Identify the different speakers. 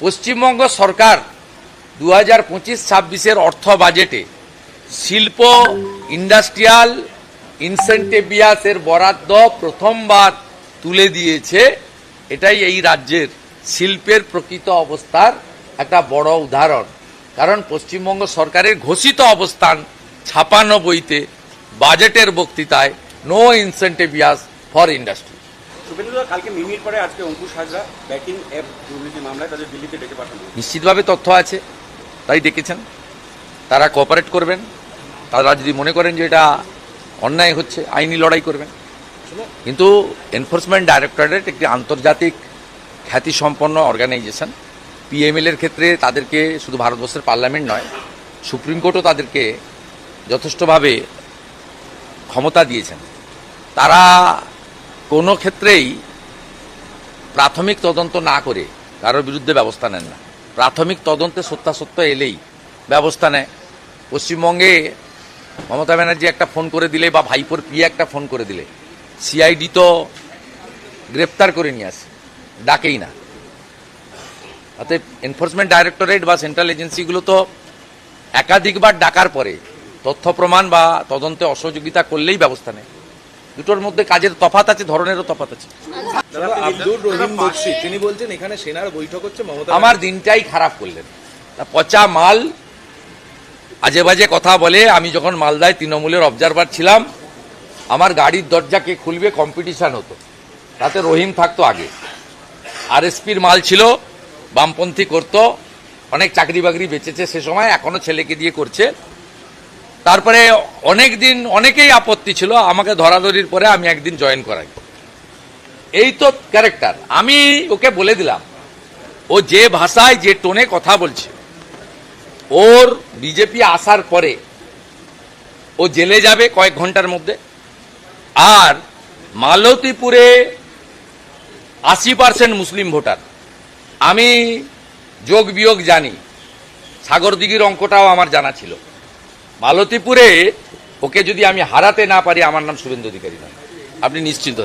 Speaker 1: পশ্চিমবঙ্গ সরকার দু হাজার পঁচিশ ছাব্বিশের অর্থ বাজেটে শিল্প, ইন্ডাস্ট্রিয়াল ইনসেন্টিভিয়াসের বরাদ্দ প্রথমবার তুলে দিয়েছে। এটাই এই রাজ্যের শিল্পের প্রকৃত অবস্থার একটা বড় উদাহরণ। কারণ পশ্চিমবঙ্গ সরকারের ঘোষিত অবস্থান ছাপান্ন বইতে বাজেটের বক্তৃতায় নো ইনসেন্টিভিয়াস ফর ইন্ডাস্ট্রি
Speaker 2: শুভেন্দুদা কালকে মিমির পরে আজকে অঙ্কুশ হাজরা ব্যাটিং অ্যাপ দুর্নীতি মামলায় তাদের দিল্লিতে ডেকে পাঠানো
Speaker 1: নিশ্চিতভাবে তথ্য আছে তাই ডেকেছেন। তারা কোঅপারেট করবেন। তারা যদি মনে করেন যে এটা অন্যায় হচ্ছে আইনি লড়াই করবেন। কিন্তু এনফোর্সমেন্ট ডাইরেক্টরেট একটি আন্তর্জাতিক খ্যাতিসম্পন্ন অর্গানাইজেশন পিএমএল এর ক্ষেত্রে তাদেরকে শুধু ভারতবর্ষের পার্লামেন্ট নয় সুপ্রিম কোর্টও তাদেরকে যথেষ্টভাবে ক্ষমতা দিয়েছেন। তারা কোনো ক্ষেত্রেই প্রাথমিক তদন্ত না করে কারোর বিরুদ্ধে ব্যবস্থা নেন না। প্রাথমিক তদন্তে সত্যাসত্য এলেই ব্যবস্থা নেয়। পশ্চিমবঙ্গে মমতা ব্যানার্জি একটা ফোন করে দিলে বা ভাইপোর পিয়ে একটা ফোন করে দিলে, সিআইডি তো গ্রেপ্তার করে নিয়ে আসে, ডাকেই না। অতএব এনফোর্সমেন্ট ডাইরেক্টরেট বা সেন্ট্রাল এজেন্সিগুলো তো একাধিকবার ডাকার পরে তথ্য প্রমাণ বা তদন্তে অসহযোগিতা করলেই ব্যবস্থা নেয়। দুটোর মধ্যে কাজের তফাত আছে ধরনেরও তফাত আছে।
Speaker 3: আব্দুর রহিম বক্সি তিনি বলছেন এখানে সেনার বৈঠক হচ্ছে মমতা
Speaker 1: আমার দিনটাই খারাপ করলেন। তা পচা মাল আজে বাজে কথা বলে আমি যখন মালদায় তৃণমূলের অবজারভার ছিলাম আমার গাড়ির দরজা কে খুলবে কম্পিটিশন হতো। তাতে রহিম থাকতো আগে। আরএসপির মাল ছিল বামপন্থী করত অনেক চাকরি বাকরি বেঁচেছে সে সময় এখনও ছেলেকে দিয়ে করছে। তারপরে অনেক দিন, অনেকেই আপত্তি ছিল, আমাকে ধরাধরির পরে আমি একদিন জয়েন করাই। এই তো ক্যারেক্টার আমি ওকে বলে দিলাম, ও যে ভাষায়, যে টোনে কথা বলছে, ওর বিজেপি আসার পরে, ও জেলে যাবে কয়েক ঘণ্টার মধ্যে, আর মালতীপুরে আশি পার্সেন্ট মুসলিম ভোটার। আমি যোগ বিয়োগ জানি, সাগরদিঘির অঙ্কটাও আমার জানা ছিল। মালতীপুরে ওকে যদি আমি হারাতে না পারি আমার নাম শুভেন্দু অধিকারী নয়। আপনি নিশ্চিন্ত